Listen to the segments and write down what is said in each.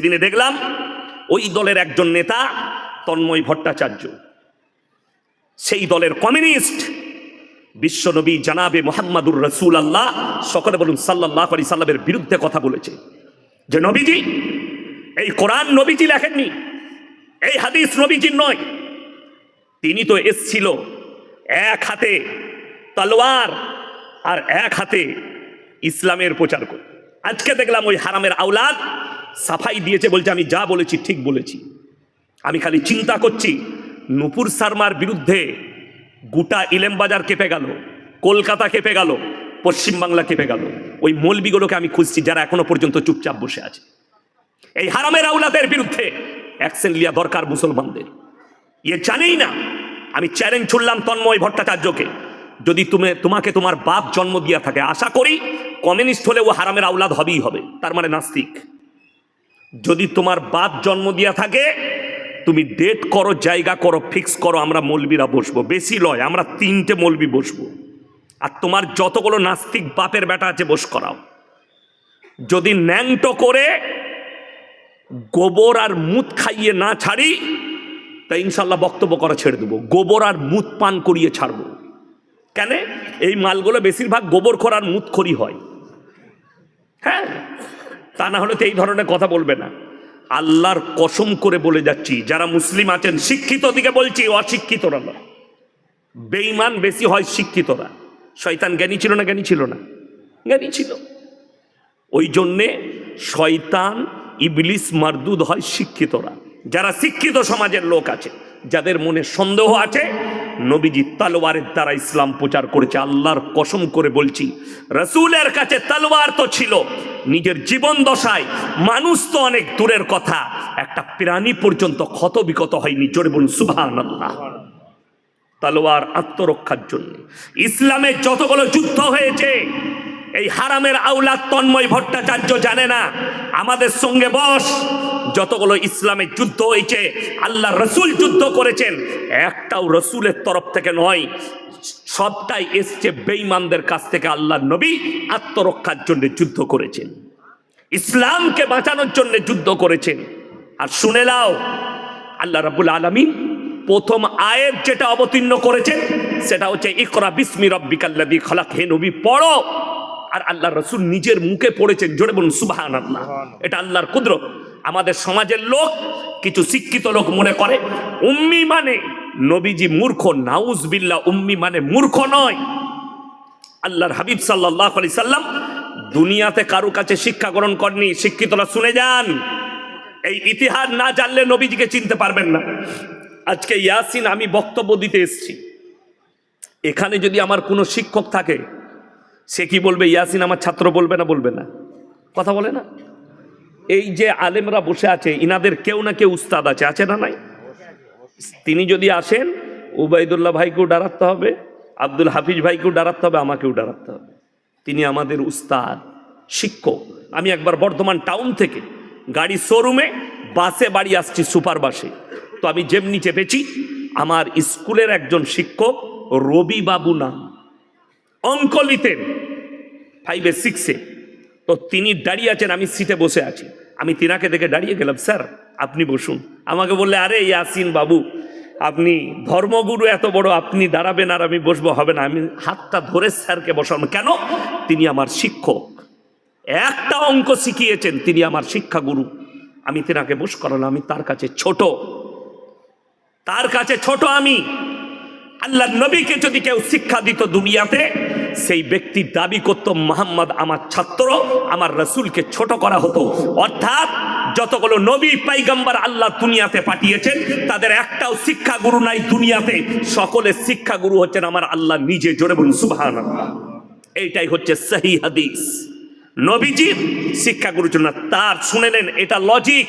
দিনে দেখলাম ওই দলের একজন নেতা তন্ময় ভট্টাচার্য। সেই দলের কমিউনিস্ট বিশ্বনবী জানাবে মোহাম্মদুর রসুল আল্লাহ সকলে বলুন সাল্লাহ আলি সাল্লামের বিরুদ্ধে কথা বলেছে। যে নবীজি, এই কোরআন নবীজি লেখেননি, এই হাদিস নবীজির নয়। তিনি তো এসছিল এক হাতে তলোয়ার আর এক হাতে ইসলামের প্রচার করে আজকে দেখলাম ওই হারামের আওলাদ সাফাই দিয়েছে বলছে, আমি যা বলেছি, ঠিক বলেছি। আমি খালি চিন্তা করছি, নুপুর শর্মার বিরুদ্ধে গোটা ইলেমবাজার কেঁপে গেল, কলকাতা কেঁপে গেল, পশ্চিমবাংলা কেঁপে গেল। ওই মৌলবিগুলোকে আমি খুঁজছি যারা এখনও পর্যন্ত চুপচাপ বসে আছে। এই হারামের আউলাদের বিরুদ্ধে অ্যাকশন লিয়া দরকার মুসলমানদের। ইয়ে জানেই না, আমি চ্যালেঞ্জ ছুড়লাম তন্ময় ভট্টাচার্যকে। যদি তুমি, তোমাকে তোমার বাপ জন্ম দিয়া থাকে, আশা করি কমিউনিস্ট হলে ও হারামের আউলাদ হবেই হবে, তার মানে নাস্তিক। যদি তোমার বাপ জন্ম দিয়া থাকে, তুমি ডেট করো, জায়গা করো ফিক্স করো, আমরা মলবিরা বসবো। বেশি লয়, আমরা তিনটে মলবি বসবো। আর তোমার যতগুলো নাস্তিক বাপের বেটা আছে, বস করাও। যদি ন্যাংটো করে, গোবর আর মুত খাইয়ে না ছাড়ি, তা ইনশাল্লাহ বক্তব্য করা ছেড়ে দেবো। গোবর আর মুত পান করিয়ে ছাড়বো। কেন? এই মালগুলো বেশিরভাগ গোবর খোর আর মুত খড়ি হয়। হ্যাঁ? তা না হলে তো এই ধরনের কথা বলবে না। আল্লাহর কসম করে বলে যাচ্ছি, যারা মুসলিম আছেন শিক্ষিত দিকে বলছি অশিক্ষিতরা না বেইমান বেশি হয় শিক্ষিতরা। শয়তান জ্ঞানী ছিল না, জ্ঞানী ছিল না। জ্ঞানী ছিল। ওই জন্যে শয়তান, ইবলিস, মারদুদ হয় শিক্ষিতরা। যারা শিক্ষিত সমাজের লোক আছে, যাদের মনে সন্দেহ আছে নবীজি তালোয়ারের দ্বারা ইসলাম প্রচার করেছে, আল্লাহর কসম করে বলছি, রসুলের কাছে তালোয়ার তো ছিল, নিজের জীবন দশায় মানুষ তো অনেক দূরের কথা, একটা প্রাণী পর্যন্ত ক্ষত বিকত হয়নি, জোরে বলুন সুভান তালোয়ার আত্মরক্ষার জন্য ইসলামের যতগুলো যুদ্ধ হয়েছে এই হারামের আউলাদ তন্ময় ভট্টাচার্য জানে না। আমাদের সঙ্গে বস। যতগুলো ইসলামের যুদ্ধ হয়েছে, আল্লাহ রসুল যুদ্ধ করেছেন, একটাও রসুলের তরফ থেকে নয়। সবটাই এসছে বেঈমানদের কাছ থেকে আল্লাহ নবী আত্মরক্ষার জন্য যুদ্ধ করেছেন। ইসলামকে বাঁচানোর জন্য যুদ্ধ করেছেন। আর শুনে নাও, আল্লাহ রাবুল আলমিন প্রথম আয়ের যেটা অবতীর্ণ করেছেন, সেটা হচ্ছে, ইকরা বিস্মি রব্বিকাল্লাদি খলাক। হে নবী, পড়ো। আর আল্লাহ রসুল নিজের মুখে পড়েছেন। জোরে বলুন সুবাহান আল্লাহ এটা আল্লাহর কুদ্র আমাদের সমাজের লোক কিছু শিক্ষিত লোক মনে করে উম্মি মানে নবীজি মূর্খ নাউজ বিল্লা উম্মি মানে মূর্খ নয়। আল্লাহর হাবিব সাল্লাহ আলি সাল্লাম দুনিয়াতে কারও কাছে শিক্ষা গ্রহণ করেনি। শিক্ষিতরা শুনে যান। এই ইতিহাস না জানলে নবীজিকে চিনতে পারবেন না। আজকে ইয়াসিন আমি বক্তব্য দিতে এসেছি। এখানে যদি আমার কোনো শিক্ষক থাকে সে কি বলবে, ইয়াসিন আমার ছাত্র বলবে না বলবে না? কথা বলে না? এই যে আলেমরা বসে আছে, ইনাদের কেউ না কেউ উস্তাদ আছে আছে না নাই? তিনি যদি আসেন, উবাইদুল্লাহ ভাইকেও ডারাতে হবে, আব্দুল হাফিজ ভাইকেও ডারাতে হবে, আমাকেও ডারাতে হবে। তিনি আমাদের উস্তাদ, শিক্ষক। আমি একবার বর্ধমান টাউন থেকে গাড়ি শোরুমে বাসে বাড়ি আসছি সুপার বাসে। তো আমি যেমনি চেপেছি, আমার স্কুলের একজন শিক্ষক রবি বাবু নাম। অঙ্ক লিতেন ফাইভে সিক্সে তো তিনি দাঁড়িয়ে আছেন, আমি সিটে বসে আছি। আমি তিনাকে দেখে দাঁড়িয়ে গেলাম, স্যার, আপনি বসুন। আমাকে বললে, আরে, ইয়াসিন বাবু, আপনি ধর্মগুরু এত বড়, আপনি দাঁড়াবেন আর আমি বসবো, হবে না। আমি হাতটা ধরে স্যারকে বসানো কেন? তিনি আমার শিক্ষক। একটা অঙ্ক শিখিয়েছেন, তিনি আমার শিক্ষাগুরু। আমি তেনাকে বস করানো আমি তার কাছে ছোট। তার কাছে ছোট আমি। আল্লাহ নবীকে যদি কেউ শিক্ষা দিত দুনিয়াতে, সেই ব্যক্তি দাবি করত, মোহাম্মদ আমার ছাত্র, আমার রসুলকে ছোট করা হতো। অর্থাৎ যতগুলো নবী পাইগাম্বার আল্লাহ দুনিয়াতে পাঠিয়েছেন, তাদের একটাও শিক্ষাগুরু নাই দুনিয়াতে। সকলের শিক্ষাগুরু হচ্ছেন আমার আল্লাহ নিজে। জোরে বলুন সুবহান এইটাই হচ্ছে সহি হাদিস। নবীজির শিক্ষাগুরুর জন্য তার শুনে নেন, এটা লজিক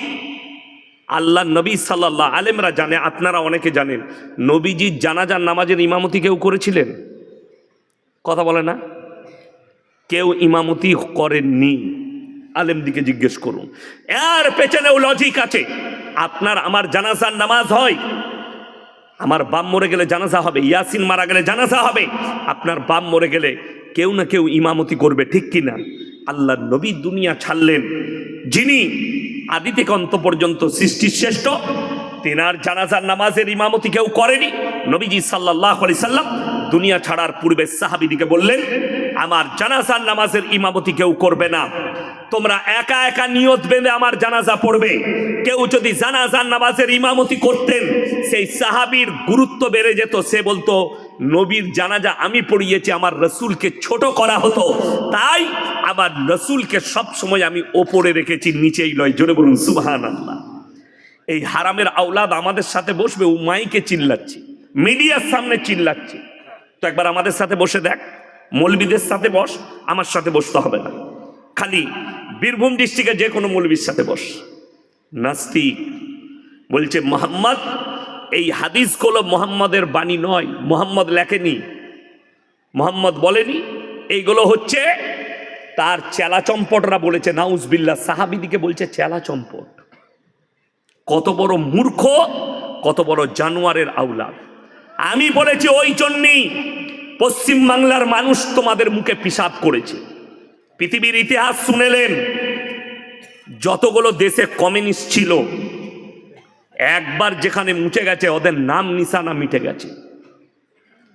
আল্লাহ নবী সাল্লাহ আলেমরা জানে, আপনারা অনেকে জানেন। নবীজির জানাজার নামাজের ইমামতি কেউ করেছিলেন? কথা বলে না? কেউ ইমামতি করেননি। আলেম দিকে জিজ্ঞেস করুন। এর পেছনেও লজিক আছে। আপনার আমার জানাজার নামাজ হয়। আমার বাম মরে গেলে জানাজা হবে, ইয়াসিন মারা গেলে জানাজা হবে। আপনার বাম মরে গেলে কেউ না কেউ ইমামতি করবে, ঠিক কিনা? আল্লাহ নবী দুনিয়া ছাড়লেন। যিনি আদি থেকে অন্ত পর্যন্ত সৃষ্টির শ্রেষ্ঠ। তেনার জানাজার নামাজের ইমামতি কেউ করেনি। নবীজি সাল্লাহ আলি সাল্লাম দুনিয়া ছাড়ার পূর্বে সাহাবিদিকে বললেন, আমার জানাজার নামাজের ইমামতি কেউ করবে না। তোমরা একা একা নিয়ত বেঁধে আমার জানাজা পড়বে। কেউ যদি জানাজার নামাজের ইমামতি করতেন, সেই সাহাবির গুরুত্ব বেড়ে যেত। সে বলতো নবীর জানাজা আমি পড়িয়েছি, আমার রসুলকে ছোট করা হতো। তাই আমার রসুলকে সব সময় আমি ওপরে রেখেছি, নিচেই লয় জোরে বলুন সুবহান আল্লাহ এই হারামের আওলাদ আমাদের সাথে বসবে ও মাইকে চিল্লাচ্ছে, মিডিয়ার সামনে চিল্লাচ্ছে। তো একবার আমাদের সাথে বসে দেখ, মৌলবীদের সাথে বস, আমার সাথে বসতে হবে না। খালি বীরভূম ডিস্ট্রিক্টে যে কোনো মৌলবীর সাথে বস। নাস্তিক, বলছে, মোহাম্মদ এই হাদিসগুলো মোহাম্মদের বাণী নয়। মোহাম্মদ লেখেনি। মোহাম্মদ বলেনি। এইগুলো হচ্ছে তার চেলা চম্পটরা বলেছে নাউজবিল্লা সাহাবিদিকে বলছে চেলা চম্পট। কত বড় মূর্খ, কত বড় জানোয়ারের আউলাদ আমি বলেছি ওই জন্যই পশ্চিম বাংলার মানুষ তোমাদের মুখে পিসাব করেছে। পৃথিবীর ইতিহাস শুনেলেন, যতগুলো দেশে কমিউনিস্ট ছিল একবার যেখানে মুছে গেছে, ওদের নাম নিশানা মিটে গেছে।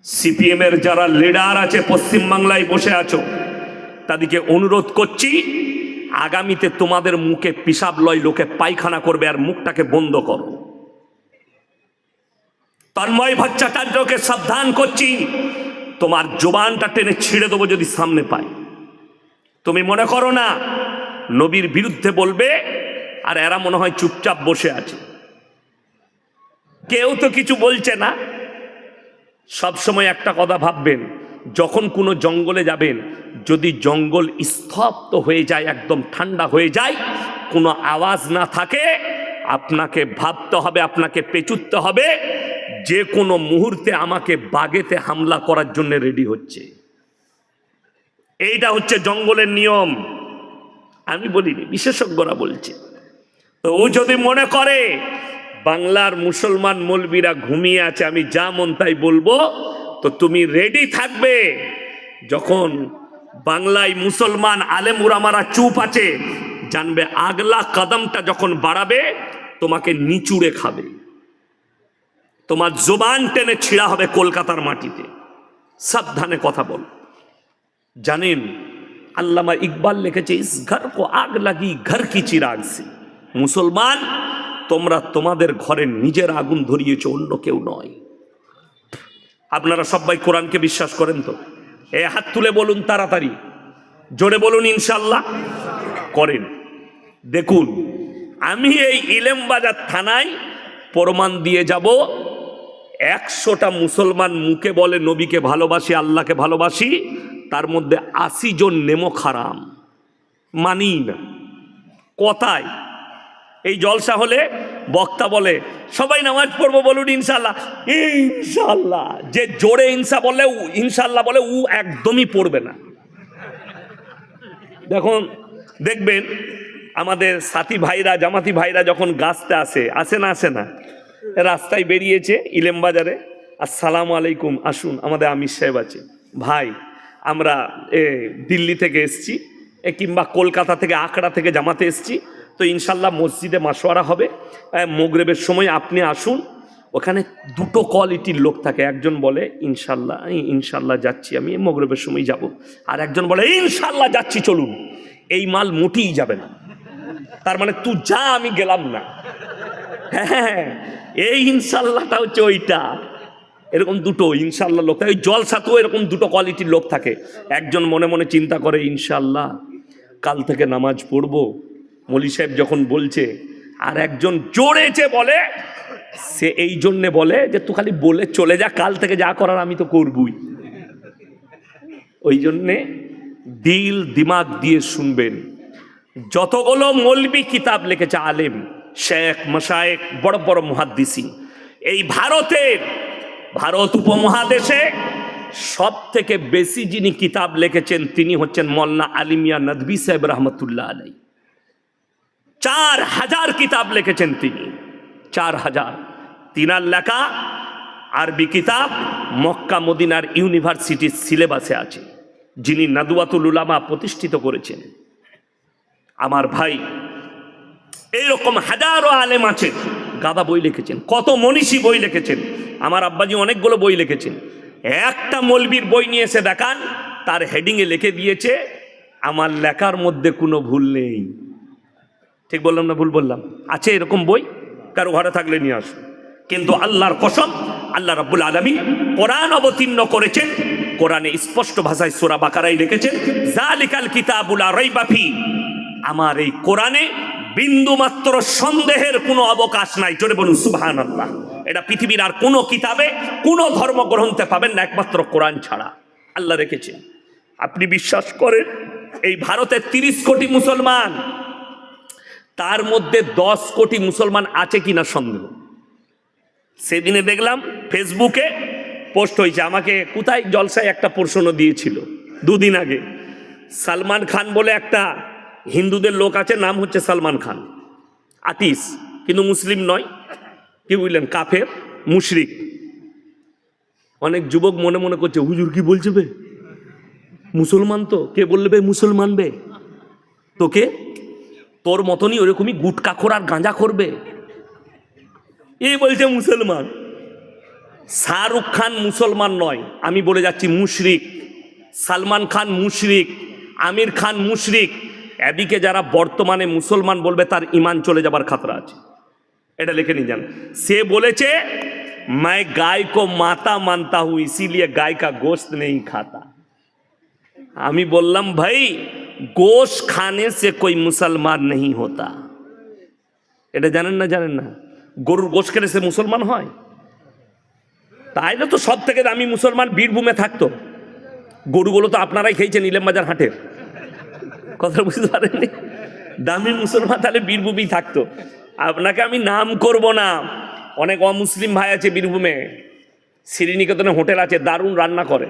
সিপিএম এর যারা লিডার আছে, পশ্চিম বাংলায় বসে আছো, তাদেরকে অনুরোধ করছি, আগামীতে তোমাদের মুখে পিসাব লয় লোকে পায়খানা করবে আর মুখটাকে বন্ধ করো। তন্ময় ভট্টাচার্যকে সাবধান করছি, তোমার জোবানটা টেনে ছিঁড়ে দেবো যদি সামনে পাই তুমি মনে করো না, নবীর বিরুদ্ধে বলবে, আর এরা মনে হয় চুপচাপ বসে আছে। কেউ তো কিছু বলছে না। সব সময় একটা কথা ভাববেন, যখন কোনো জঙ্গলে যাবেন, যদি জঙ্গল স্তব্ধ হয়ে যায়, একদম ঠান্ডা হয়ে যায়, কোনো আওয়াজ না থাকে, আপনাকে ভাবতে হবে, আপনাকে পেচুতে হবে, যে কোনো মুহূর্তে আমাকে বাগেতে হামলা করার জন্য রেডি হচ্ছে। এইটা হচ্ছে জঙ্গলের নিয়ম। আমি বলিনি, বিশেষজ্ঞরা বলছে। তো ও যদি মনে করে বাংলার মুসলমান মলবিরা ঘুমিয়ে আছে, আমি যা মন তাই বলব, তো তুমি রেডি থাকবে? যখন বাংলায় মুসলমান আলেম উরামারা চুপ আছে, জানবে আগলা কদমটা যখন বাড়াবে, তোমাকে নিচুড়ে খাবে। তোমার জোবান টেনে ছিঁড়া হবে কলকাতার মাটিতে। সাবধানে কথা বল। জানেন, আল্লামা ইকবাল লিখেছে, ইস ঘর কো আগ লাগি, ঘর কি চিরাগ সে? মুসলমান তোমরা তোমাদের ঘরে নিজের আগুন ধরিয়েছ, অন্য কেউ নয়। আপনারা সবাই কোরআনকে বিশ্বাস করেন তো? এ হাত তুলে বলুন তাড়াতাড়ি। জোরে বলুন ইনশাল্লাহ করেন। দেখুন, আমি এই ইলেমবাজার থানায় প্রমাণ দিয়ে যাব। একশোটা মুসলমান মুখে বলে, নবীকে ভালোবাসি, আল্লাহকে ভালোবাসি, তার মধ্যে আশি জন নেমো খারাম। মানি না। কথায় এই জলসা হলে বক্তা বলে, সবাই নামাজ পড়ব বলুন ইনশাল্লাহ। ইনশাল্লাহ। যে জোরে ইনসা বলে ইনশাল্লাহ বলে উ একদমই পড়বে না। দেখুন, দেখবেন, আমাদের সাথী ভাইরা, জামাতি ভাইরা যখন গাছতে আসে আসে না আসে না, রাস্তায় বেরিয়েছে ইলেম বাজারে। আসসালামু আলাইকুম, আসুন, আমাদের আমির সাহেব আছে। ভাই, আমরা এ দিল্লি থেকে এসছি কিংবা কলকাতা থেকে আখড়া থেকে জামাতে এসছি। তো ইনশাল্লাহ মসজিদে মাসোয়ারা হবে। মোগরেবের সময় আপনি আসুন। ওখানে দুটো কোয়ালিটির লোক থাকে। একজন বলে, ইনশাল্লাহ ইনশাল্লাহ যাচ্ছি আমি মোগরেবের সময় যাব। আর একজন বলে, ইনশাল্লাহ যাচ্ছি, চলুন। এই মাল মোটেই যাবে না। তার মানে তুই যা, আমি গেলাম না। হ্যাঁ এই ইনশাল্লাহটা হচ্ছে ওইটা। এরকম দুটো ইনশাল্লাহ লোক থাকে। জলসাতেও এরকম দুটো কোয়ালিটির লোক থাকে। একজন মনে মনে চিন্তা করে, ইনশাল্লাহ, কাল থেকে নামাজ পড়ব। মলি সাহেব যখন বলছে, আর একজন জোরেছে বলে, সে এই জন্যে বলে যে, তুই খালি বলে চলে যা, কাল থেকে যা করার আমি তো করবই। ওই জন্যে দিল দিমাগ দিয়ে শুনবেন, যতগুলো মলবি কিতাব লিখেছে আলেম, শেখ মশায়েক বড় বড় মহাদ্দিসি, এই ভারতের, ভারত উপমহাদেশে সব থেকে বেশি যিনি কিতাব লিখেছেন, তিনি হচ্ছেন মল্লা আলিমিয়া নদবী সাহেব রহমতুল্লাহ আলাই চার হাজার কিতাব লিখেছেন তিনি। চার হাজার। তিনার লেখা আরবি কিতাব মক্কা মদিনার ইউনিভার্সিটির সিলেবাসে আছে, যিনি নাদুয়াতুল উলামা প্রতিষ্ঠিত করেছেন। আমার ভাই, এইরকম হাজারো আলেম আছেন গাদা বই লিখেছেন, কত মনীষী বই লিখেছেন, আমার আব্বাজি অনেকগুলো বই লিখেছেন। একটা মলবির বই নিয়ে এসে দেখান, তার হেডিংয়ে লিখে দিয়েছে, আমার লেখার মধ্যে কোনো ভুল নেই। ঠিক বললাম না ভুল বললাম? আছে এরকম বই? কারও ঘরে থাকলে নিয়ে আসুন কিন্তু আল্লাহর কসম, আল্লাহ রাব্বুল আলমী কোরআন অবতীর্ণ করেছেন, কোরআনে স্পষ্ট ভাষায় সোরা বাকারাই লিখেছেন জালিকাল কিতাবুল রাইবাফি আমার এই কোরআনে বিন্দু মাত্র সন্দেহের কোনো অবকাশ নাই। জোরে বলুন সুবহান আল্লাহ এটা পৃথিবীর আর কোনো কিতাবে কোনো ধর্মগ্রন্থে পাবেন না, একমাত্র কোরআন ছাড়া। আল্লাহ রেখেছেন। আপনি বিশ্বাস করেন, এই ভারতের তিরিশ কোটি মুসলমান তার মধ্যে দশ কোটি মুসলমান আছে কিনা সন্দেহ। সেদিনে দেখলাম ফেসবুকে পোস্ট হয়েছে, আমাকে কোথায় জলসায় একটা প্রশ্ন দিয়েছিল, দুদিন আগে। সালমান খান বলে একটা হিন্দুদের লোক আছে, নাম হচ্ছে সালমান খান। আতিস, কিন্তু মুসলিম নয়, কি বুঝলেন কাফের, মুশরিক। অনেক যুবক মনে মনে করছে, হুজুর কি বলছে বে? মুসলমান তো, কে বললে বে মুসলমান বে? তোকে তোর মতনই ওরকমই গুটকা খোর আর গাঁজা করবে এই বলছে মুসলমান শাহরুখ খান মুসলমান নয় আমি বলে যাচ্ছি মুশরিক সালমান খান মুশরিক আমির খান মুশরিক এদিকে যারা বর্তমানে মুসলমান বলবে তার ইমান চলে যাবার খাতরা আছে এটা লিখে নিয়ে যান সে বলেছে मैं गाय को माता मानता हूं इसीलिए गाय का गोश्त नहीं खाता আমি বললাম ভাই গোশ খানে সে কই মুসলমান নেই হতা এটা জানেন না জানেন না? গরুর গোশ খেলে সে মুসলমান হয়। তাই না তো সব থেকে দামি মুসলমান বীরভূমে থাকতো। গরুগুলো তো আপনারাই খেয়েছেন ইলেম বাজার হাটের। কথা বুঝতে পারেননি? দামি মুসলমান তাহলে বীরভূমেই থাকতো। আপনাকে আমি নাম করব না। অনেক অমুসলিম ভাই আছে বীরভূমে। শ্রীনিকেতনে হোটেল আছে, দারুণ রান্না করে।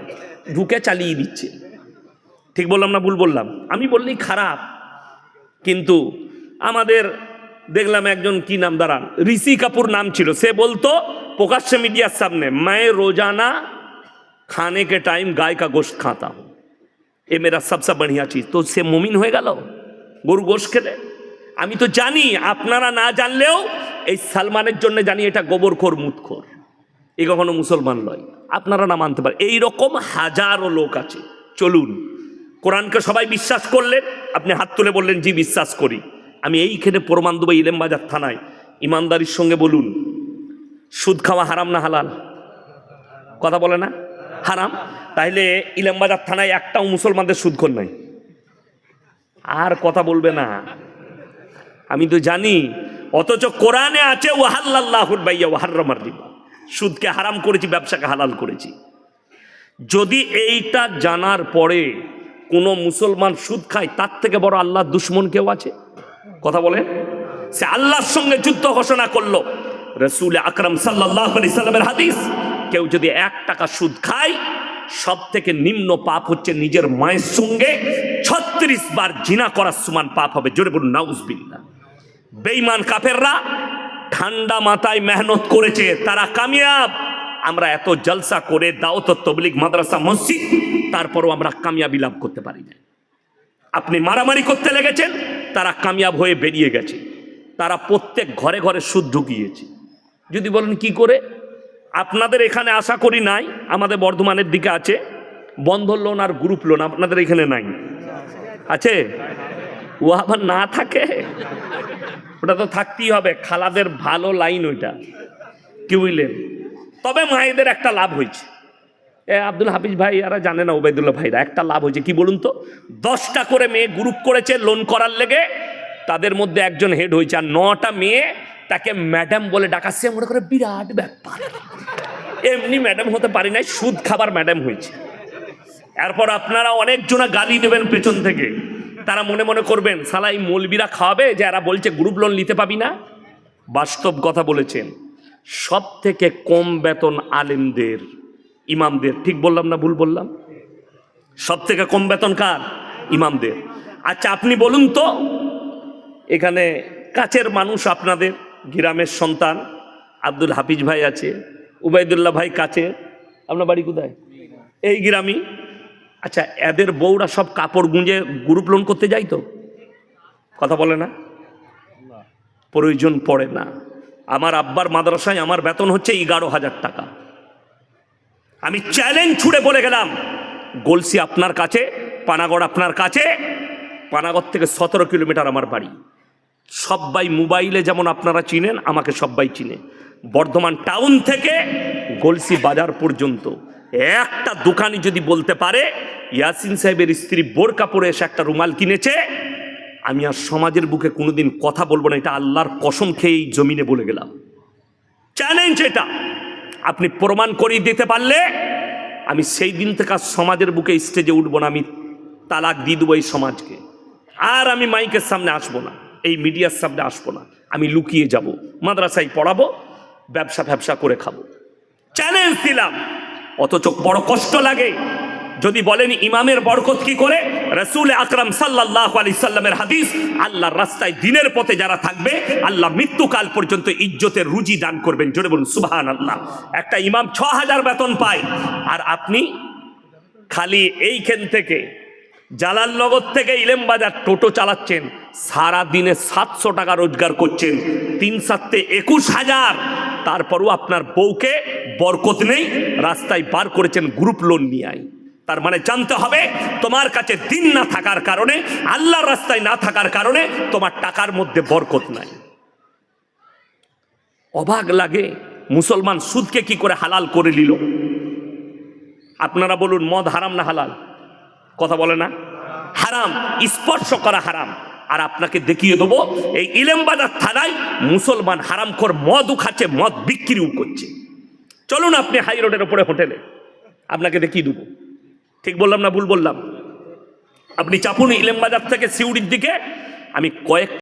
ঢুকে চালিয়ে দিচ্ছে। ঠিক বললাম না ভুল বললাম আমি বললেই খারাপ কিন্তু আমাদের দেখলাম একজন কি নাম দাঁড়ান ঋষি কাপুর নাম ছিল সে বলতো প্রকাশ্য মিডিয়ার সামনে मैं रोजाना खाने के टाइम गाय का गोश्त खाता हूँ এ মেরা সবসে বড়িয়া চিজ তো সে মুমিন হয়ে গেল গরু গোশ খেলে আমি তো জানি আপনারা না জানলেও এই সালমানের জন্য জানি এটা গোবরখোর মুতখোর এ কখনো মুসলমান নয় আপনারা না মানতে পারেন এইরকম হাজারো লোক আছে চলুন কোরআনকে সবাই বিশ্বাস করলেন আপনি হাত তুলে বললেন, জি, বিশ্বাস করি। আমি এইখানে প্রমাণ দেবো ইলেমবাজার থানায়। ইমানদারির সঙ্গে বলুন, সুদ খাওয়া হারাম না হালাল? কথা বলে না? হারাম? তাইলে ইলামবাজার থানায় একটাও মুসলমানদের সুদখোর নাই। আর কথা বলবে না। আমি তো জানি, অথচ কোরআনে আছে ওয়াহাল্লাহুর বাইয়া ওয়াহার্রমার রিবা। সুদকে হারাম করেছি, ব্যবসাকে হালাল করেছি। যদি এইটা জানার পরে কোনো মুসলমান সুদ খায়, তার থেকে বড় আল্লাহ দুশ্মন কেউ আছে? কথা বলে সে আল্লাহর সঙ্গে যুদ্ধ ঘোষণা করল। রসুল আকরম সাল্লাহ আলি সাল্লামের হাদিস, কেউ যদি এক টাকা সুদ খায় সব থেকে নিম্ন পাপ হচ্ছে নিজের মায়ের সঙ্গে ছত্রিশ বার জিনা করার সমান পাপ হবে। জোরে বলুন নাউজবিল্লা বেঈমান কাফেররা ঠান্ডা মাথায় মেহনত করেছে, তারা কামিয়াব। আমরা এত জলসা করে দাওত তবলিগ মাদ্রাসা, মসজিদ তারপরও আমরা কামিয়াবি লাভ করতে পারি না আপনি মারামারি করতে লেগেছেন, তারা কামিয়াব হয়ে বেরিয়ে গেছে। তারা প্রত্যেক ঘরে ঘরে সুদ ঢুকিয়েছে। যদি বলেন কি করে? আপনাদের এখানে আশা করি নাই, আমাদের বর্ধমানের দিকে আছে। বন্ধন লোন আর গ্রুপ লোন আপনাদের এখানে নাই। আছে? ও আবার না থাকে? ওটা তো থাকতেই হবে। খালাদের ভালো লাইন ওইটা। কি বুঝলেন? তবে মায়েদের একটা লাভ হয়েছে। আব্দুল হাফিজ ভাই, এরা জানে না ওবায়দুল্লাহ ভাইরা। একটা লাভ হয়েছে, কি বলুন তো? দশটা করে মেয়ে গ্রুপ করেছে লোন করার লেগে। তাদের মধ্যে একজন হেড হয়েছে আর নটা মেয়ে তাকে ম্যাডাম বলে ডাকাচ্ছে। মনে করে বিরাট ব্যাপার। এমনি ম্যাডাম হতে পারি নাই, সুদ খাবার ম্যাডাম হয়েছে। এরপর আপনারা অনেকজনা গালি দেবেন পেছন থেকে। তারা মনে মনে করবেন, সালা এই মৌলবিরা খাওয়াবে যে এরা বলছে গ্রুপ লোন নিতে পাবি না? বাস্তব কথা বলেছেন। সব থেকে কম বেতন আলেমদের ইমামদের, ঠিক বললাম না ভুল বললাম? সব থেকে কম বেতন কার? ইমামদের। আচ্ছা আপনি বলুন তো, এখানে কাছের মানুষ আপনাদের, গ্রামের সন্তান, আব্দুল হাফিজ ভাই আছে উবাইদুল্লাহ ভাই কাছে, আপনার বাড়ি কোথায়? এই গ্রামই। আচ্ছা এদের বউরা সব কাপড় গুঁজে গ্রুপ লোন করতে যায় তো? কথা বলে না? প্রয়োজন পড়ে না। আমার আব্বার মাদ্রাসায় আমার বেতন হচ্ছে এগারো হাজার টাকা। আমি চ্যালেঞ্জ ছুড়ে বলে গেলাম। গলসি আপনার কাছে, পানাগড় আপনার কাছে। পানাগড় থেকে সতেরো কিলোমিটার আমার বাড়ি। সবাই মোবাইলে যেমন আপনারা চিনেন, আমাকে সবাই চিনে। বর্ধমান টাউন থেকে গলসি বাজার পর্যন্ত। একটা দোকানি যদি বলতে পারে, ইয়াসিন সাহেবের স্ত্রী বোরকা পরে এসে একটা রুমাল কিনেছে, আমি আর সমাজের বুকে কোনোদিন কথা বলব না, এটা আল্লাহর কসম খেয়ে এই জমিনে বলে গেলাম। চ্যালেঞ্জ এটা। আপনি প্রমাণ করিয়ে দিতে পারলে আমি সেই দিন থেকে আর সমাজের বুকে স্টেজে উঠবো না, আমি তালাক দিয়ে দেবো এই সমাজকে। আর আমি মাইকের সামনে আসব না, এই মিডিয়ার সামনে আসব না, আমি লুকিয়ে যাব, মাদ্রাসায় পড়াবো ব্যবসা ব্যবসা করে খাব। চ্যালেঞ্জ দিলাম, অথচ বড় কষ্ট লাগে। যদি বলেন ইমামের বরকত কি করে? রসুল আকরাম সাল্লাহ আলি সাল্লামের হাদিস, আল্লাহর রাস্তায় দিনের পথে যারা থাকবে, আল্লাহ মৃত্যুকাল পর্যন্ত ইজ্জতের রুজি দান করবেন। জোরে বলুন সুবাহান আল্লাহ একটা ইমাম ছ হাজার বেতন পায়, আর আপনি খালি এইখান থেকে জালালনগর থেকে ইলেমবাজার টোটো চালাচ্ছেন সারা দিনে সাতশো টাকা রোজগার করছেন, তিন সাতে একুশ হাজার। তারপরও আপনার বউকে বরকত নেই, রাস্তায় বার করেছেন গ্রুপ লোন নিয়ে আয়। তার মানে জানতে হবে, তোমার কাছে দিন না থাকার কারণে, আল্লাহর রাস্তায় না থাকার কারণে তোমার টাকার মধ্যে বরকত নাই। অবাক লাগে মুসলমান সুদকে কি করে হালাল করে নিল। আপনারা বলুন, মদ হারাম না হালাল? কথা বলে না? হারাম, স্পর্শ করা হারাম। আর আপনাকে দেখিয়ে দেবো, এই ইলেমবাজার থানায় মুসলমান হারামখোর মদও খাচ্ছে মদ বিক্রিও করছে। চলুন আপনি হাই রোডের উপরে হোটেলে, আপনাকে দেখিয়ে দেবো। ঠিক বললাম না ভুল বললাম? আপনি চাপুন ইলেম বাজার থেকে সিউড়ির দিকে আমি কয়েক